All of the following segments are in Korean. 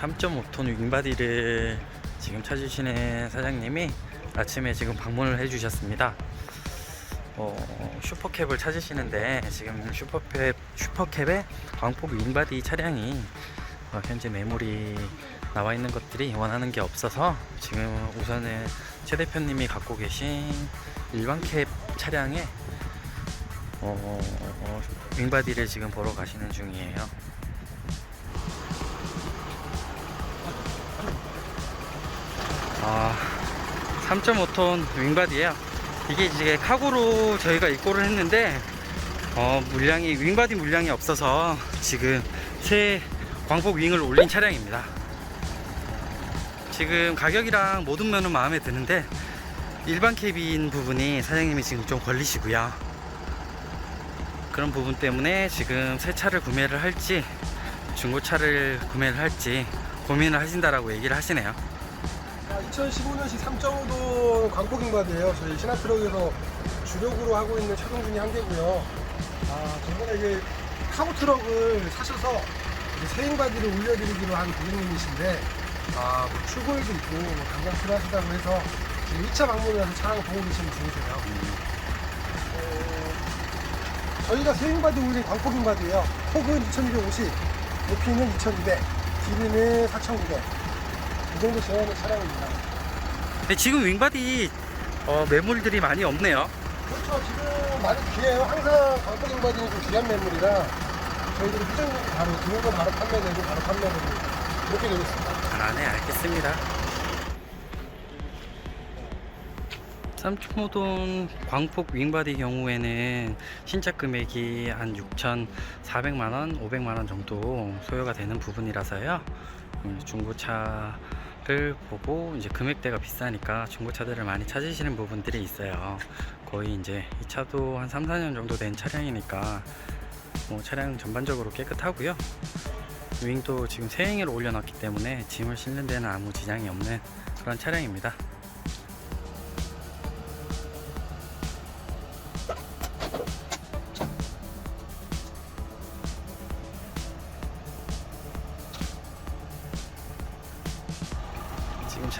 3.5톤 윙바디를 지금 찾으시는 사장님이 아침에 지금 방문을 해주셨습니다. 어, 슈퍼캡을 찾으시는데 지금 슈퍼캡 슈퍼캡에 광폭 윙바디 차량이 어, 현재 매물이 나와 있는 것들이 원하는 게 없어서 지금 우선은 최 대표님이 갖고 계신 일반 캡 차량에 어, 어, 윙바디를 지금 보러 가시는 중이에요. 아, 3.5톤 윙바디예요. 이게 이제 카고로 저희가 입고를 했는데 어, 물량이 윙바디 물량이 없어서 지금 새 광폭 윙을 올린 차량입니다. 지금 가격이랑 모든 면은 마음에 드는데 일반 캐빈 부분이 사장님이 지금 좀 걸리시고요. 그런 부분 때문에 지금 새 차를 구매를 할지 중고차를 구매를 할지 고민을 하신다라고 얘기를 하시네요. 2015년식 3.5도 광폭인바디예요. 저희 신화트럭에서 주력으로 하고 있는 차종 중에 한 개고요. 아, 저번에 이제 카고 트럭을 사셔서 세인바디를 올려드리기로 한 고객님이신데 아, 뭐 출고일도 있고 뭐 당장 필요하시다고 해서 지금 2차 방문을 해서 차량을 보고 계시는 중이세요. 어, 저희가 세인바디 올린 광폭인바디예요. 폭은 2250, 높이는 2200, 길이는 4900. 이 정도 제어하는 차량입니다. 근데 지금 윙바디 어, 매물들이 많이 없네요. 그렇죠. 지금 많이 귀해요. 항상 광폭 인바디는 좀 귀한 매물이라 저희들이 회전력이 바로 들어온 거 바로 판매되고 바로 판매되고 그렇게 되고 있습니다. 아, 네, 알겠습니다. 3.5돈 광폭 윙바디 경우에는 신차 금액이 한 6,400만원, 500만원 정도 소요가 되는 부분이라서요. 음, 중고차를 보고 이제 금액대가 비싸니까 중고차들을 많이 찾으시는 부분들이 있어요. 거의 이제 이 차도 한 3, 4년 정도 된 차량이니까 뭐 차량 전반적으로 깨끗하고요. 윙도 지금 새행을 올려놨기 때문에 짐을 싣는 데는 아무 지장이 없는 그런 차량입니다.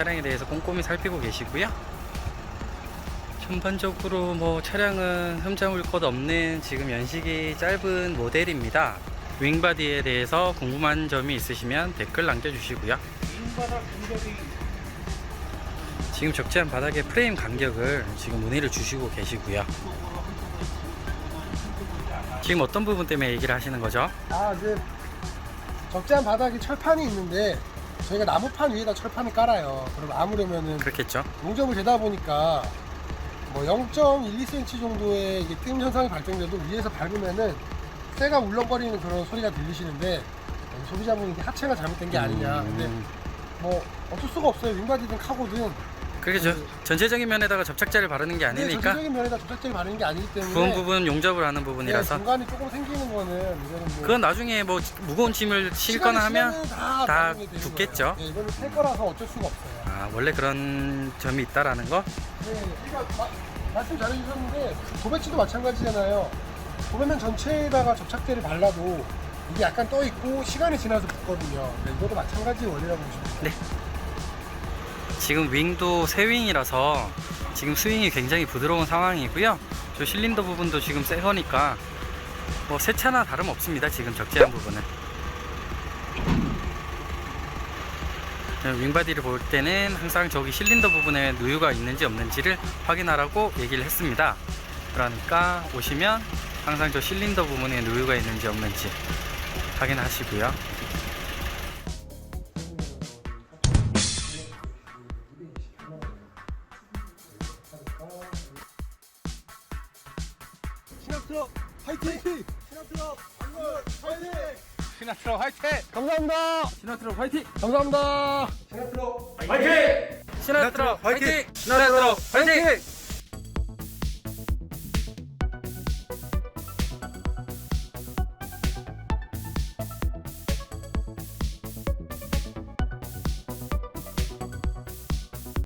차량에 대해서 꼼꼼히 살피고 계시고요. 전반적으로 뭐 차량은 흠잡을 것 없는 지금 연식이 짧은 모델입니다. 윙바디에 대해서 궁금한 점이 있으시면 댓글 남겨주시고요. 지금 적재한 바닥에 프레임 간격을 지금 문의를 주시고 계시고요. 지금 어떤 부분 때문에 얘기를 하시는 거죠? 아, 이제 적재한 바닥에 철판이 있는데 저희가 나무판 위에다 철판을 깔아요. 그럼 아무려면은 그렇겠죠? 용접을 되다 보니까 뭐 0.12cm 정도의 이게 뜸 현상이 발생돼도 위에서 밟으면은 쇠가 울렁거리는 그런 소리가 들리시는데 소비자분이 하체가 잘못된 게 아니냐. 근데 음, 뭐 어쩔 수가 없어요. 윙바디든 카고든 그렇죠. 전체적인 면에다가 접착제를 바르는 게 근데 아니니까 전체적인 면에다 조작제를 바르는 게 아니기 때문에 부분 부분 용접을 하는 네, 부분이라서 중간에 조금 생기는 거는 이거는 뭐 그건 나중에 뭐 무거운 짐을 시간이 하면 다, 다 나중에 되는 붙겠죠. 거예요. 네, 이거는 새 거라서 어쩔 수가 없어요. 아 원래 그런 점이 있다라는 거 네, 그러니까 마- 말씀 잘해주셨는데 도배치도 마찬가지잖아요. 도배면 전체에다가 접착제를 발라도 이게 약간 떠 있고 시간이 지나서 붙거든요. 네, 이것도 마찬가지 원리라고 보시면 돼요. 지금 윙도 새 윙이라서 지금 스윙이 굉장히 부드러운 상황이고요. 저 실린더 부분도 지금 새 거니까 뭐 새 차나 다름 없습니다. 지금 적재한 부분은. 윙바디를 볼 때는 항상 저기 실린더 부분에 누유가 있는지 없는지를 확인하라고 얘기를 했습니다. 그러니까 오시면 항상 저 실린더 부분에 누유가 있는지 없는지 확인하시고요. 신합트럭 화이팅! 신합트럭 화이팅! 시나트럭 화이팅! 감사합니다. 시나트럭 화이팅! 감사합니다. 신합트럭 시나트럭 화이팅! 시나트럭 화이팅!